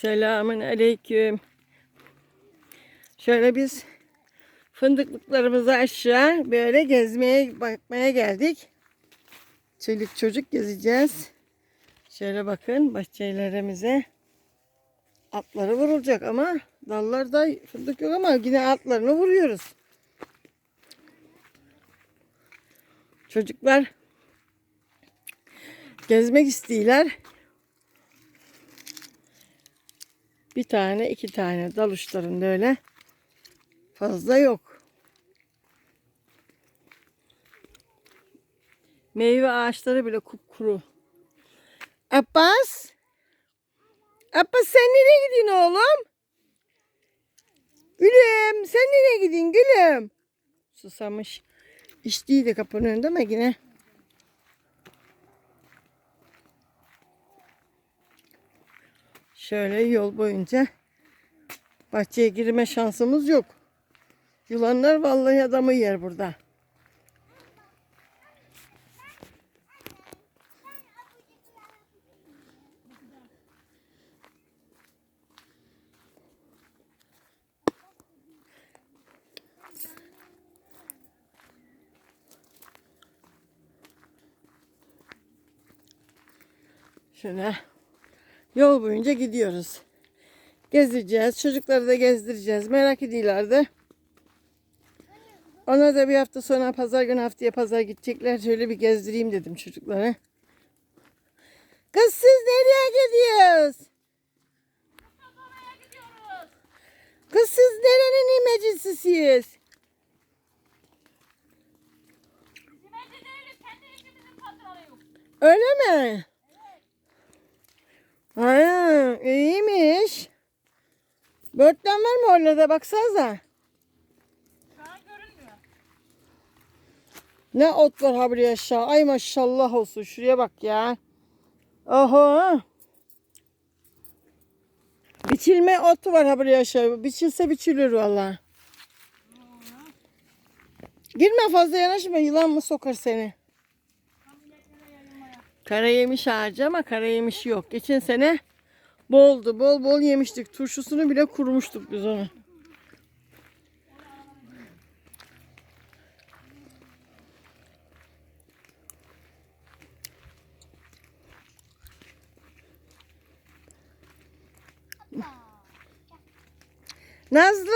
Selamun aleyküm. Şöyle biz fındıklıklarımızı aşağı böyle gezmeye bakmaya geldik. Çocuk çocuk gezeceğiz. Şöyle bakın bahçelerimize. Atları vurulacak ama dallarda fındık yok ama yine atlarını vuruyoruz. Çocuklar gezmek istiyorlar. Bir tane iki tane dal uçlarında öyle fazla yok. Meyve ağaçları bile kupkuru. Abbas. Abbas sen nereye gidiyorsun oğlum? Gülüm sen nereye gidiyorsun gülüm? Susamış. İçtiydi kapının önünde ama yine. Şöyle yol boyunca bahçeye girme şansımız yok. Yılanlar vallahi adamı yer burada. Şöyle yol boyunca gidiyoruz. Gezeceğiz. Çocukları da gezdireceğiz. Merak ediyorlardı. Ona da bir hafta sonra pazar günü haftaya pazar gidecekler. Şöyle bir gezdireyim dedim çocuklara. Kız siz nereye gidiyoruz? Kız siz nerenin imecisisiyiz? Öyle mi? Ha, iyiymiş. Börtlen var mı orada baksanıza. Ne ot var ha buraya aşağı. Ay maşallah olsun. Şuraya bak ya. Oho. Biçilme otu var ha buraya aşağı. Biçilse biçilir valla. Girme fazla yanaşma. Yılan mı sokar seni? Kara yemiş ağacı ama kara yemiş yok. Geçen sene boldu. Bol bol yemiştik. Turşusunu bile kurmuştuk biz onu. Nazlı!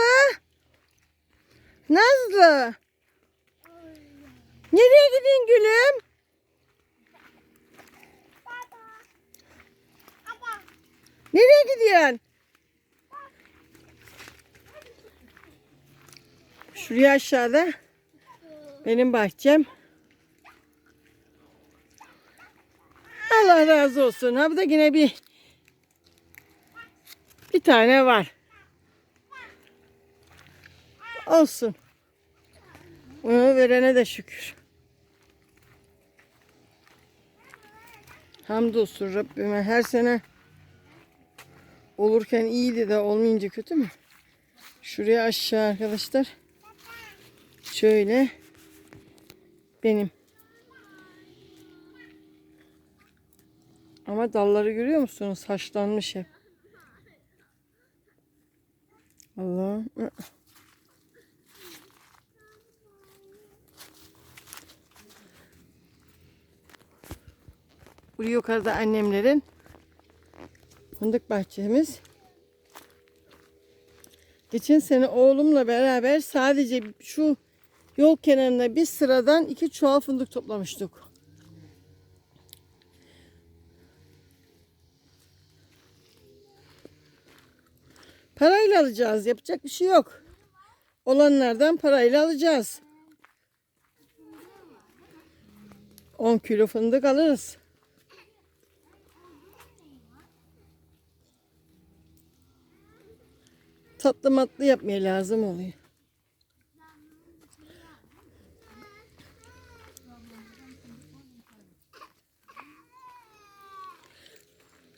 Nazlı! Nereye gidin gülüm? Nereye gidiyorsun? Şuraya aşağıda benim bahçem. Allah razı olsun. Ha bu da yine bir bir tane var. Olsun. Onu verene de şükür. Hamdolsun Rabbime her sene olurken iyiydi de olmayınca kötü mü? Şuraya aşağı arkadaşlar. Şöyle benim. Ama dalları görüyor musunuz? Haşlanmış hep. Allah. Buraya yukarıda annemlerin fındık bahçemiz. Geçen sene oğlumla beraber sadece şu yol kenarına bir sıradan iki çuval fındık toplamıştık. Parayla alacağız. Yapacak bir şey yok. Olanlardan parayla alacağız. 10 kilo fındık alırız. Tatlı matlı yapmaya lazım oluyor.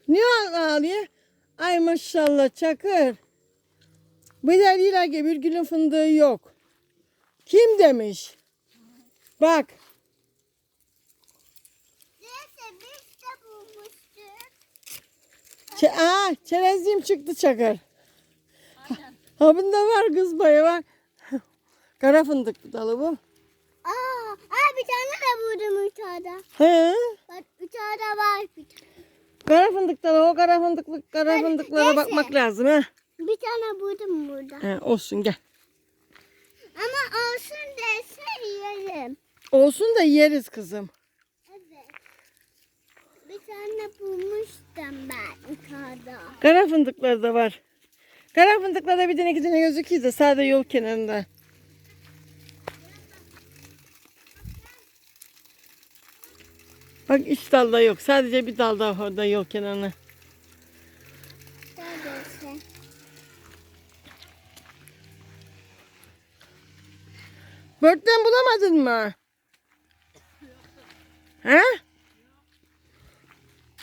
Niye ağlıyor? Ay maşallah çakır. Bir de diyorlar ki bir gülün fındığı yok. Kim demiş? Bak. Neyse biz de bulmuştuk. Ç Aa, çerezliğim çıktı çakır. Ha bunda var kız baya var. Kara fındık dalı bu. Aa, aa bir tane de buldum uçağda. He. Bak uçağda var bir tane. Kara fındık dalı o kara fındıklı kara Hadi, fındıklara neyse. bakmak lazım ha. Bir tane buldum burada. He olsun gel. Ama olsun dese yiyelim. Olsun da yeriz kızım. Evet. Bir tane bulmuştum ben uçağda. Kara fındıkları da var. Kara fındıklarda bir tane iki tane gözüküyor da sade yol kenarında. Bak hiç dalda yok. Sadece bir dalda orada yol kenarına. Börtten bulamadın mı? He?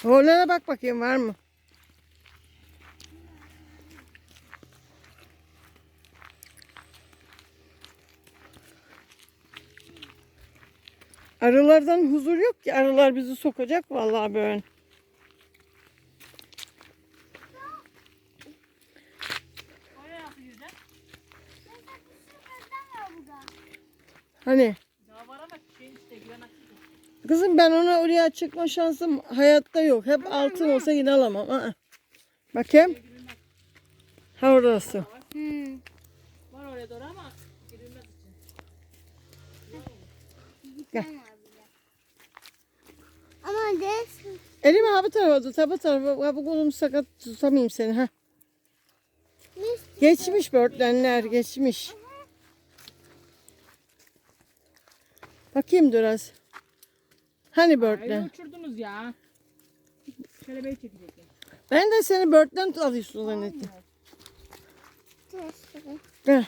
Oğlana bak bakayım var mı? Arılardan huzur yok ki. Arılar bizi sokacak vallahi böyle. Hani kızım ben ona oraya çıkma şansım hayatta yok. Hep altın olsa yine alamam. Aa. Bakayım. Ha orası. Hmm. Var oraya doğru ama girilmez için. Gel. Des Elimi ha bu tarafa tut, ha bu tarafa. Ha bu kolum sakat tutamayayım seni ha. Geçmiş börtlenler, geçmiş. Bakayım biraz. Hani börtlen? uçurdunuz ya. Kelebeği çekecekler. Ben de seni börtlen alıyorsun zannettim. Gel.